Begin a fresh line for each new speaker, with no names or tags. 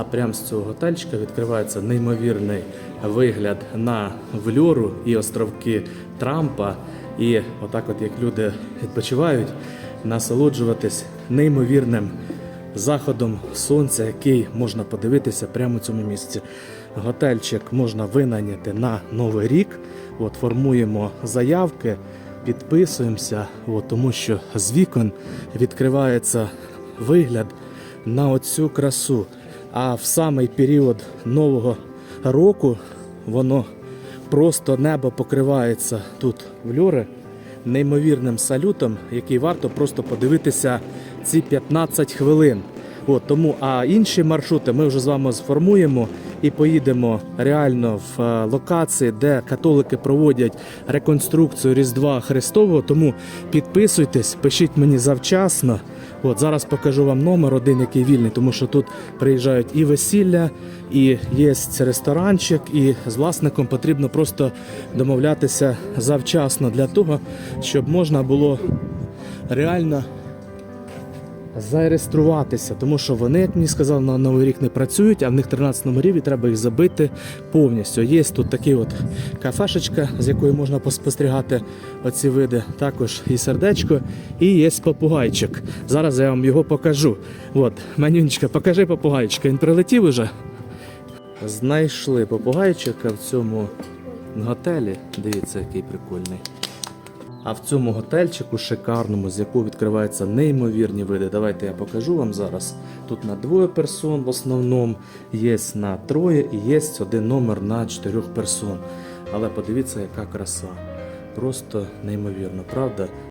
А прямо з цього готельчика відкривається неймовірний вигляд на Вльору і островки Трампа. І отак, от як люди відпочивають, насолоджуватись неймовірним заходом сонця, який можна подивитися прямо в цьому місці. Готельчик можна винайняти на новий рік. От формуємо заявки, підписуємося, от, тому що з вікон відкривається вигляд на оцю красу. А в самий період нового року воно просто небо покривається тут в Люри неймовірним салютом, який варто просто подивитися ці 15 хвилин. От, тому, а інші маршрути ми вже з вами сформуємо і поїдемо реально в е, локації, де католики проводять реконструкцію Різдва Христового. Тому підписуйтесь, пишіть мені завчасно. От зараз покажу вам номер один, який вільний, тому що тут приїжджають і весілля, і є ресторанчик, і з власником потрібно просто домовлятися завчасно для того, щоб можна було реально зареєструватися, тому що вони, як мені сказали, на новий рік не працюють, а в них 13 номерів і треба їх забити повністю. Є тут такі от кафешечка, з якої можна поспостерігати оці види. Також і сердечко, і є попугайчик. Зараз я вам його покажу. От, Манюнечка, покажи попугайчика. Він прилетів уже. Знайшли попугайчика в цьому готелі. Дивіться, який прикольний. А в цьому готельчику шикарному, з якого відкриваються неймовірні види. Давайте я покажу вам зараз. Тут на двоє персон в основному, є на троє і є один номер на чотирьох персон. Але подивіться, яка краса. Просто неймовірно, правда?